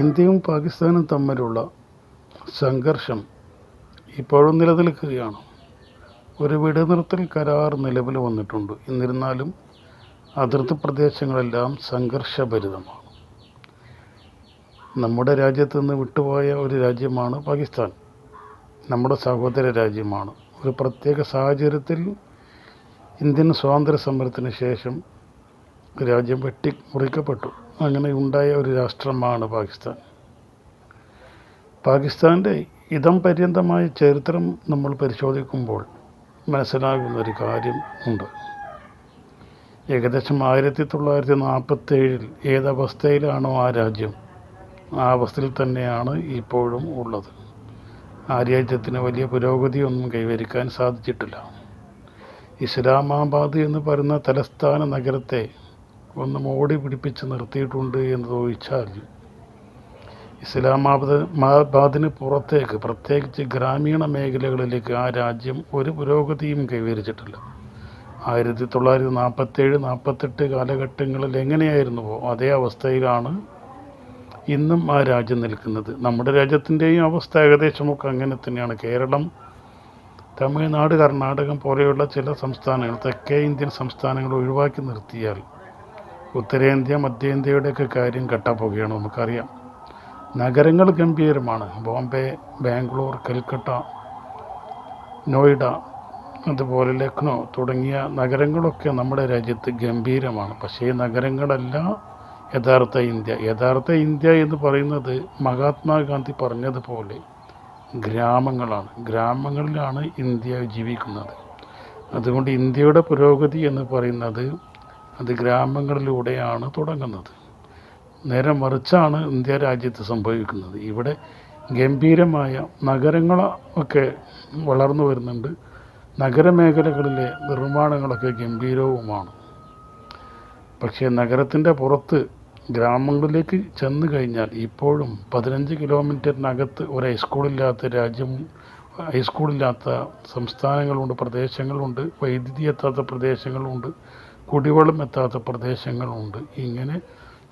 ഇന്ത്യയും പാകിസ്ഥാനും തമ്മിലുള്ള സംഘർഷം ഇപ്പോഴും നിലനിൽക്കുകയാണ് ഒരു വെടിനിർത്തൽ കരാർ നിലവിൽ വന്നിട്ടുണ്ട്. എന്നിരുന്നാലും അതിർത്തി പ്രദേശങ്ങളെല്ലാം സംഘർഷഭരിതമാണ്. നമ്മുടെ രാജ്യത്ത് നിന്ന് വിട്ടുപോയ ഒരു രാജ്യമാണ് പാകിസ്ഥാൻ. നമ്മുടെ സഹോദര രാജ്യമാണ്. ഒരു പ്രത്യേക സാഹചര്യത്തിൽ ഇന്ത്യൻ സ്വാതന്ത്ര്യ സമരത്തിന് ശേഷം രാജ്യം വെട്ടി മുറിക്കപ്പെട്ടു അങ്ങനെ ഉണ്ടായ ഒരു രാഷ്ട്രമാണ് പാകിസ്ഥാൻ. പാകിസ്ഥാന്റെ ഇതം പര്യന്തമായ ചരിത്രം നമ്മൾ പരിശോധിക്കുമ്പോൾ മനസ്സിലാകുന്ന ഒരു കാര്യം ഉണ്ട്. ഏകദേശം ആയിരത്തി തൊള്ളായിരത്തി നാൽപ്പത്തേഴിൽ ഏതവസ്ഥയിലാണോ ആ രാജ്യം ആ അവസ്ഥയിൽ തന്നെയാണ് ഇപ്പോഴും ഉള്ളത്. ആ രാജ്യത്തിന് വലിയ പുരോഗതിയൊന്നും കൈവരിക്കാൻ സാധിച്ചിട്ടില്ല. ഇസ്ലാമാബാദ് എന്ന് പറയുന്ന തലസ്ഥാന നഗരത്തെ ഒന്ന് മോടി പിടിപ്പിച്ച് നിർത്തിയിട്ടുണ്ട് എന്ന് ചോദിച്ചാൽ ഇസ്ലാമാബാദ് മാബാദിന് പുറത്തേക്ക് പ്രത്യേകിച്ച് ഗ്രാമീണ മേഖലകളിലേക്ക് ആ രാജ്യം ഒരു പുരോഗതിയും കൈവരിച്ചിട്ടില്ല. ആയിരത്തി തൊള്ളായിരത്തി നാൽപ്പത്തേഴ് നാൽപ്പത്തെട്ട് കാലഘട്ടങ്ങളിൽ എങ്ങനെയായിരുന്നുവോ അതേ അവസ്ഥയിലാണ് ഇന്നും ആ രാജ്യം നിൽക്കുന്നത്. നമ്മുടെ രാജ്യത്തിന്റെയും അവസ്ഥ ഏകദേശമൊക്കെ അങ്ങനെ തന്നെയാണ്. കേരളം തമിഴ്നാട് കർണാടകം പോലെയുള്ള ചില സംസ്ഥാനങ്ങൾ തെക്കേ ഇന്ത്യൻ സംസ്ഥാനങ്ങൾ ഒഴിവാക്കി നിർത്തിയാൽ ഉത്തരേന്ത്യ മധ്യേന്ത്യയുടെയൊക്കെ കാര്യം കട്ടാപ്പോവുകയാണ് നമുക്കറിയാം. നഗരങ്ങൾ ഗംഭീരമാണ്. ബോംബെ ബാംഗ്ലൂർ കൽക്കട്ട നോയിഡ അതുപോലെ ലക്നൗ തുടങ്ങിയ നഗരങ്ങളൊക്കെ നമ്മുടെ രാജ്യത്ത് ഗംഭീരമാണ്. പക്ഷേ ഈ നഗരങ്ങളല്ല യഥാർത്ഥ ഇന്ത്യ. യഥാർത്ഥ ഇന്ത്യ എന്ന് പറയുന്നത് മഹാത്മാഗാന്ധി പറഞ്ഞതുപോലെ ഗ്രാമങ്ങളാണ്. ഗ്രാമങ്ങളിലാണ് ഇന്ത്യ ജീവിക്കുന്നത്. അതുകൊണ്ട് ഇന്ത്യയുടെ പുരോഗതി എന്ന് പറയുന്നത് അത് ഗ്രാമങ്ങളിലൂടെയാണ് തുടങ്ങുന്നത്. നേരെ മറിച്ചാണ് ഇന്ത്യ രാജ്യത്ത് സംഭവിക്കുന്നത്. ഇവിടെ ഗംഭീരമായ നഗരങ്ങൾ ഒക്കെ വളർന്നു വരുന്നുണ്ട്. നഗരമേഖലകളിലെ നിർമ്മാണങ്ങളൊക്കെ ഗംഭീരവുമാണ്. പക്ഷേ നഗരത്തിന്റെ പുറത്ത് ഗ്രാമങ്ങളിലേക്ക് ചെന്ന് കഴിഞ്ഞാൽ ഇപ്പോഴും പതിനഞ്ച് കിലോമീറ്ററിനകത്ത് ഒരു ഹൈസ്കൂളില്ലാത്ത രാജ്യം ഹൈസ്കൂളില്ലാത്ത സംസ്ഥാനങ്ങളുണ്ട് പ്രദേശങ്ങളുണ്ട് വൈദ്യുതി എത്താത്ത പ്രദേശങ്ങളുണ്ട്. കുടിവെള്ളം എത്താത്ത പ്രദേശങ്ങളുണ്ട്. ഇങ്ങനെ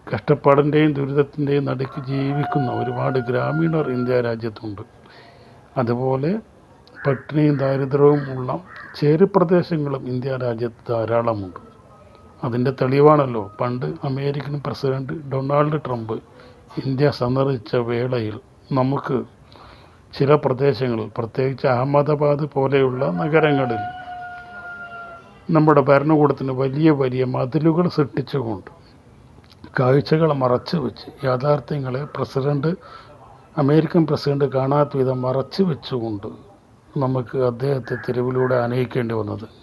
കഷ്ടപ്പാടിന്റെയും ദുരിതത്തിന്റെയും നടുക്ക് ജീവിക്കുന്ന ഒരുപാട് ഗ്രാമീണർ ഇന്ത്യ രാജ്യത്തുണ്ട്. അതുപോലെ പട്ടിണിയും ദാരിദ്ര്യവും ഉള്ള ചേരിപ്രദേശങ്ങളും ഇന്ത്യ രാജ്യത്ത് ധാരാളമുണ്ട്. അതിന്റെ തെളിവാണല്ലോ പണ്ട് American president Donald Trump India സന്ദർശിച്ച വേളയിൽ നമുക്ക് ചില പ്രദേശങ്ങളിൽ പ്രത്യേകിച്ച് അഹമ്മദാബാദ് പോലെയുള്ള നഗരങ്ങളിൽ നമ്മുടെ ഭരണകൂടത്തിന് വലിയ വലിയ മതിലുകൾ സൃഷ്ടിച്ചുകൊണ്ട് കാഴ്ചകൾ മറച്ചു വെച്ച് യാഥാർത്ഥ്യങ്ങളെ പ്രസിഡന്റ് അമേരിക്കൻ പ്രസിഡന്റ് കാണാത്ത വിധം മറച്ചു വെച്ചുകൊണ്ട് നമുക്ക് അദ്ദേഹത്തെ തെരുവിലൂടെ അനയിക്കേണ്ടി വന്നത്.